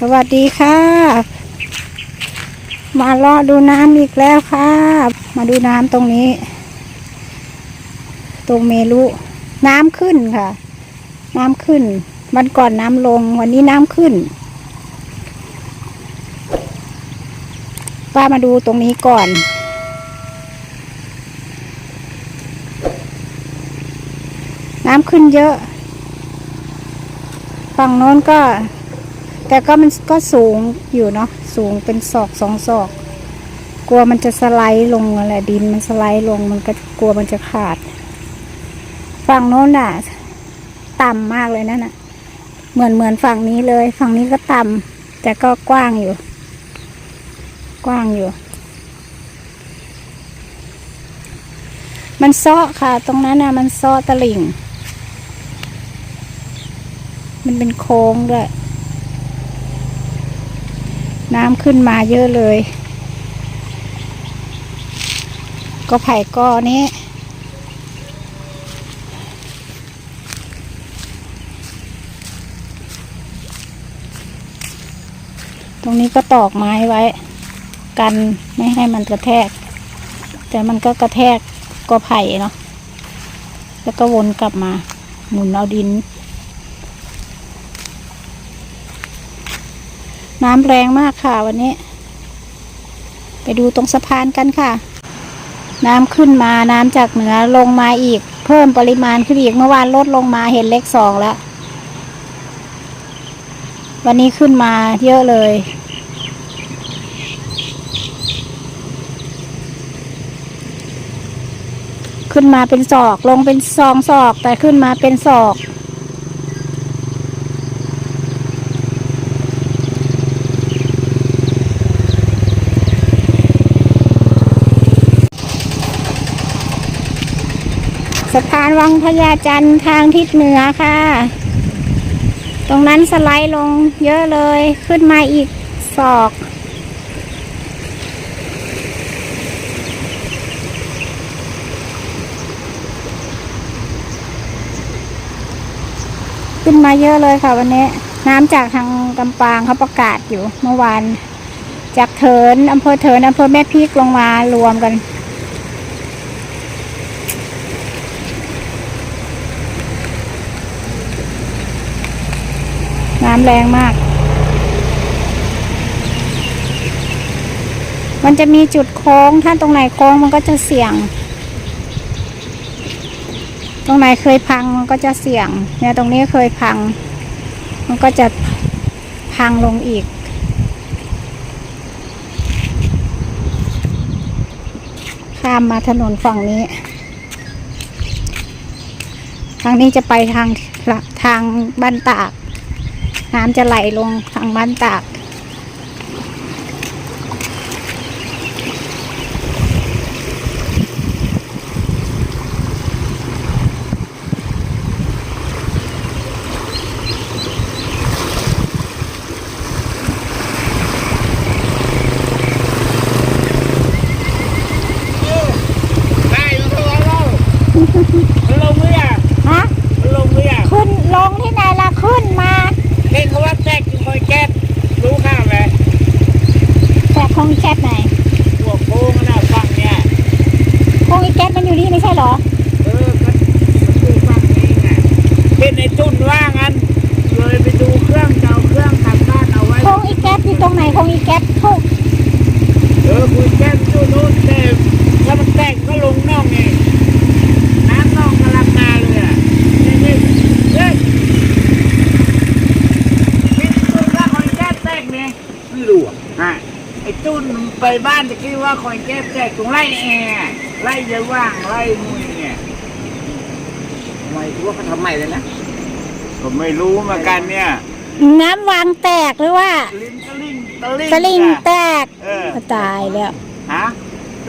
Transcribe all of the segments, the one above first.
สวัสดีค่ะ มารอดูน้ำอีกแล้วค่ะ มาดูน้ำตรงนี้ ตรงเมรุน้ำขึ้นค่ะ น้ำขึ้น วันก่อนน้ำลงวันนี้น้ำขึ้นป้ามาดูตรงนี้ก่อนน้ำขึ้นเยอะ ฝั่งโน้นก็ แต่ก็มันก็สูงอยู่เนาะสูงเป็นศอกสองศอก กลัวมันจะสไลด์ลงอะไรดินมันสไลด์ลงมันก็กลัวมันจะขาด ฝั่งโน้นน่ะ ต่ำมากเลยนั่นน่ะ เหมือนเหมือนฝั่งนี้เลย ฝั่งนี้ก็ต่ำแต่ก็กว้างอยู่ กว้างอยู่ มันซาะค่ะ ตรงนั้นน่ะ มันซาะตะลิ่ง มันเป็นโค้งด้วย น้ำขึ้นมาเยอะเลย ก็ไผ่กอนี้ ตรงนี้ก็ตอกไม้ไว้ กันไม่ให้มันกระแทก แต่มันก็กระแทกก็ไผ่เนาะแล้วก็วนกลับมา หมุนเอาดิน น้ำแรงมากค่ะวันนี้ ไปดูตรงสะพานกันค่ะ น้ำขึ้นมาน้ำจากเหนือลงมาอีก เพิ่มปริมาณขึ้นอีกเมื่อวานลดลงมาเห็นเลขสองแล้ว วันนี้ขึ้นมาเยอะเลยขึ้นมาเป็นศอกลงเป็นสองศอก แต่ขึ้นมาเป็นศอกานวังพญาจันทร์ทางทิศเหนือค่ะ ตรงนั้นสไลด์ลงเยอะเลย ขึ้นมาอีกศอก ขึ้นมาเยอะเลยค่ะวันนี้ น้ำจากทางลำปางเขาประกาศอยู่เมื่อวาน จากเถินอำเภอเถินอำเภอแม่พีกลงมารวมกัน น้ำแรงมาก มันจะมีจุดโค้ง ถ้าตรงไหนโค้งมันก็จะเสี่ยง ตรงไหนเคยพังมันก็จะเสี่ยง เนี่ยตรงนี้เคยพัง มันก็จะพังลงอีกข้ามมาถนนฝั่งนี้ ทางนี้จะไปทางทางบ้านตาก น้ำจะไหลลงทางบ้านตาก ได้มันก็ร้องมันลงหรือยัง ฮะ มันลงหรือยัง ขึ้นลงที่ไหนล่ะ ขึ้นมา เห็นเขาว่าแทรกจึงคอยแก๊สรู้ข้ามเลย แต่คงแก๊สไหน พวกโค้งน่ะฝั่งเนี่ย คงอีแก๊สมันอยู่นี่ไม่ใช่เหรอ เออมันมันดูฝั่งนี้ไงเป็นไอ้จุนว่างั้นเลยไปดูเครื่องจะเอาเครื่องทำบ้านเอาไว้ คงอีแก๊สอยู่ตรงไหนคงอีแก๊สทุก เออคุยแก๊สอยู่นู้นแต่ถ้ามันแตกก็ ลงน่องเองน้ำน่องกำลังมาเลยอะนี่นี่เฮ้ยนี่จุนว่าคอยแก๊สแตกเนี่ยไม่รู้อะอะไอ้ตุ้นไปบ้านจะคิดว่าคอยแก้แตกตรงไล่แอร์ไล่เยอะว่างไล่มุยเนี่ยทำไมรู้ว่าเขาทำใหม่เลยนะผมไม่รู้เหมือนกันเนี่ยน้ำวางแตกหรือว่า ลิ้นตะลิงตะลิงสลิงแตกเออ ตายแล้วฮะ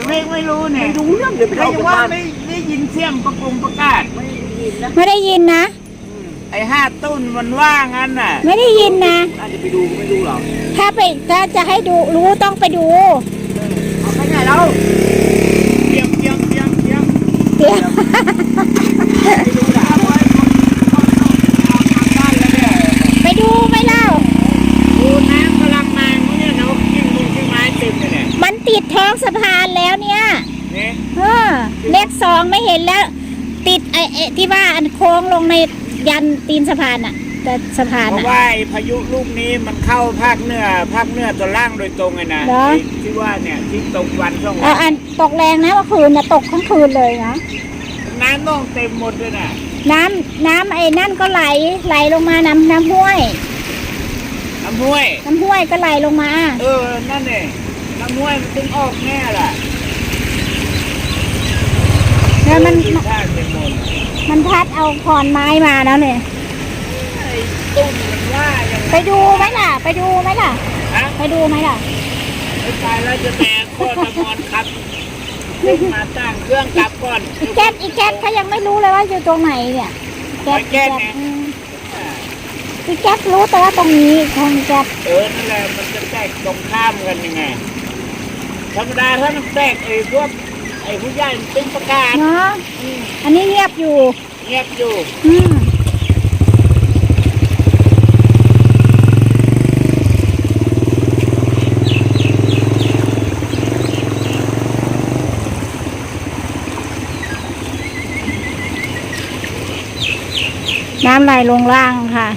ไม่ไม่รู้เนี่ยไม่รู้เรื่องเดี๋ยวไปใครเอาจะไปว่าบ้านไม่ได้ยินเสียงประกงประกาศ ไม่ได้ยินนะไม่ได้ยินนะไอ้ห้าตุ้นมันว่างั้นน่ะ ไม่ได้ยินนะ น่าจะไปดูก็ไม่รู้หรอกถ้าไปถ้าจะให้ดูรู้ต้องไปดู เอาไปไหนแล้วเยี่ยมเยี่ยมเยี่ยมเยี่ยม เดี๋ยว ไปดูดาวไว้คนคนต้องเอาทำบ้านแล้วเนี่ย ไปดูไหมเล่า ดูน้ เลขสองไม่เห็นแล้ว ติดไอ้ไอ้ที่ว่าอันโค้งลงในยันตีนสะพานอะแต่สะพานเพราะอะ ว่าไอ้พายุลูกนี้มันเข้าภาคเหนือภาคเหนือตัวล่างโดยตรงเลยนะเหรอ ที่ที่ว่าเนี่ยที่ตกวันสองเอวัอนอันตกแรงนะเมื่อคืนนะตกทั้งคืนเลยนะน้ำต้องเต็มหมดเลยนะน้ำน้ำไอ้นั่นก็ไหลไหลลงมาน้ำน้ำห้วย น้ำห้วย น้ำห้วยก็ไหลลงมา เออนั่นเอง น้ำห้วยมันถึงออกแน่ล่ะแล้วมันดูท่าเต็มหมดมันพัดเอาขอนไม้มาแล้วเนี่ย ไอ้ตุ้มมันว่าอย่างไปดูไหมล่ะ ไปดูไหมล่ะ ฮะไปดูไหมล่ะ ไอ้ตายแล้วจะแม่โคตรมอนครับขึ้นมาตั้งเครื่องกลับก่อนอีแก๊สอีแก๊สเขายังไม่รู้เลยว่าอยู่ตรงไหนเนี่ยแก๊สไอ้แก๊สเนี่ยอืมอีแก๊สรู้แต่ว่าตรงนี้ของแก๊สเออนั่นแหละมันจะแตกตรงข้ามกันยังไง ธรรมดาถ้ามันแตกไอ้พวกไอ้ผู้ใหญ่มันเป็นประกาศเนาะอืมอันนี้เงียบอยู่ เงียบอยู่ อืมน้ำไหลลงล่างค่ะ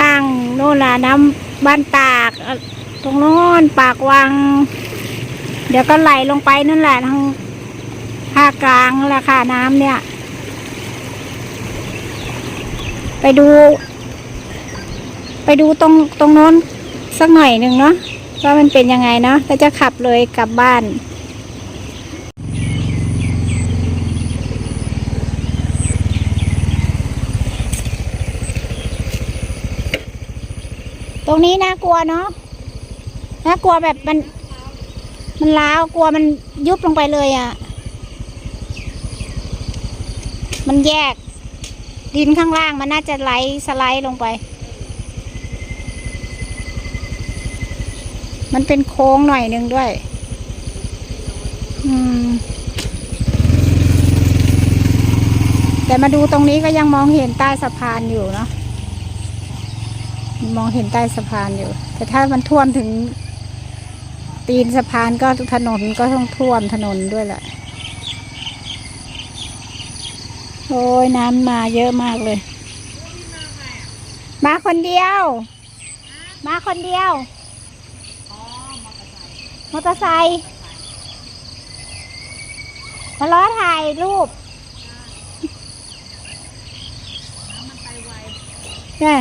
ล่างโน่นล่ะน้ำบ้านตากเอ่อตรงโน้นปากวัง เดี๋ยวก็ไหลลงไปนั่นแหละทางภาคกลางแหละค่ะน้ำเนี่ย ไปดู ไปดูตรงตรงโน้นสักหน่อยหนึ่งเนาะว่ามันเป็นยังไงเนาะแล้วจะขับเลยกลับบ้านตรงนี้น่ากลัวเนาะ น่ากลัวแบบมัน มันล้าวกลัวมันยุบลงไปเลยอะ่ะ มันแยก ดินข้างล่างมันน่าจะไหลสไลด์ลงไป มันเป็นโค้งหน่อยหนึ่งด้วย อืม แต่มาดูตรงนี้ก็ยังมองเห็นใต้สะพานอยู่เนาะมองเห็นใต้สะพานอยู่ แต่ถ้ามันท่วมถึง ตีนสะพานก็ถนนก็ต้องท่วมถนนด้วยแหละ โอ้ยน้ำมาเยอะมากเลย มาคนเดียว มาคนเดียวมอเตอร์ไซค์มาล้อถ่ายรูป ใช่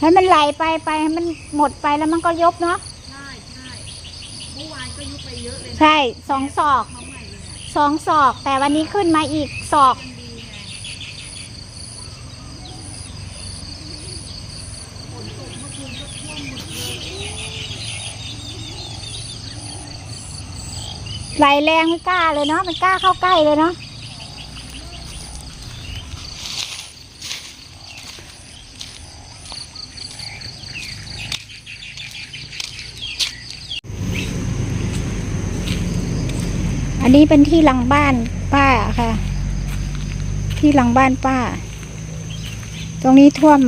ให้มันไหลไปไปให้มันหมดไปแล้วมันก็ยบเนาะใช่สองศอกสองศอก แต่วันนี้ขึ้นมาอีกศอกไหลแรงไม่กล้าเลยเนาะไม่กล้าเข้าใกล้เลยเนาะ อันนี้เป็นที่หลังบ้านป้าค่ะ ที่หลังบ้านป้า ตรงนี้ท่วม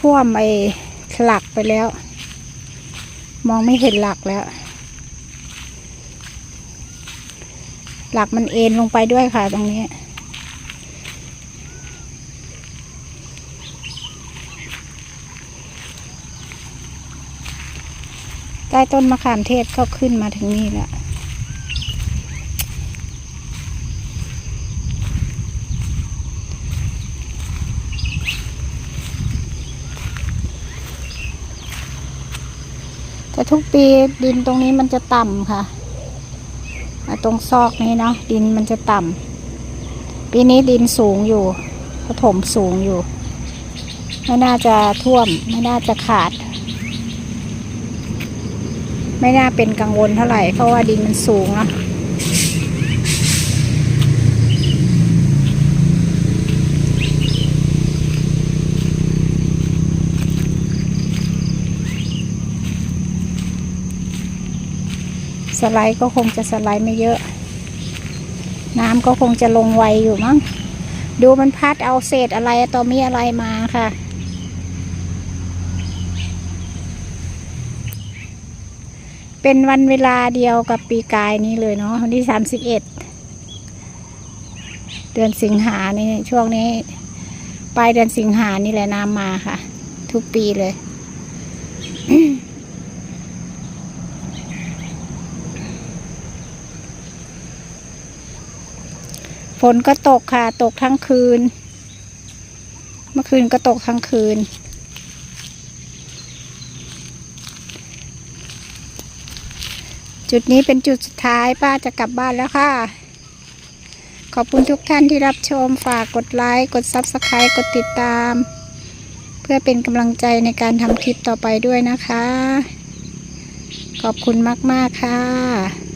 ท่วมไอ้หลักไปแล้ว มองไม่เห็นหลักแล้ว หลักมันเอ็นลงไปด้วยค่ะ ตรงนี้ใต้ต้นมะขามเทศก็ขึ้นมาถึงนี่แล้ว แต่ทุกปีดินตรงนี้มันจะต่ำค่ะ ตรงซอกนี้เนาะดินมันจะต่ำปีนี้ดินสูงอยู่ผถมสูงอยู่ ไม่น่าจะท่วม ไม่น่าจะขาด ไม่น่าเป็นกังวลเท่าไหร่เพราะว่าดินมันสูงเนาะ สไลด์ก็คงจะสไลด์ไม่เยอะ น้ำก็คงจะลงไวอยู่มั้งดูมันพัดเอาเศษอะไรต่อมีอะไรมาค่ะ เป็นวันเวลาเดียวกับปีกายนี้เลยเนาะวันที่สามสิบเอ็ดเดือนสิงหานี่ช่วงนี้ ปลายเดือนสิงหานี่แหละน้ำมาค่ะ ทุกปีเลย ฝนก็ตกค่ะ ตกทั้งคืน เมื่อคืนก็ตกทั้งคืน จุดนี้เป็นจุดสุดท้ายป้าจะกลับบ้านแล้วค่ะ ขอบคุณทุกท่านที่รับชมฝากกดไลค์ กด Subscribe กดติดตาม เพื่อเป็นกำลังใจในการทำคลิปต่อไปด้วยนะคะ ขอบคุณมาก ๆ ค่ะ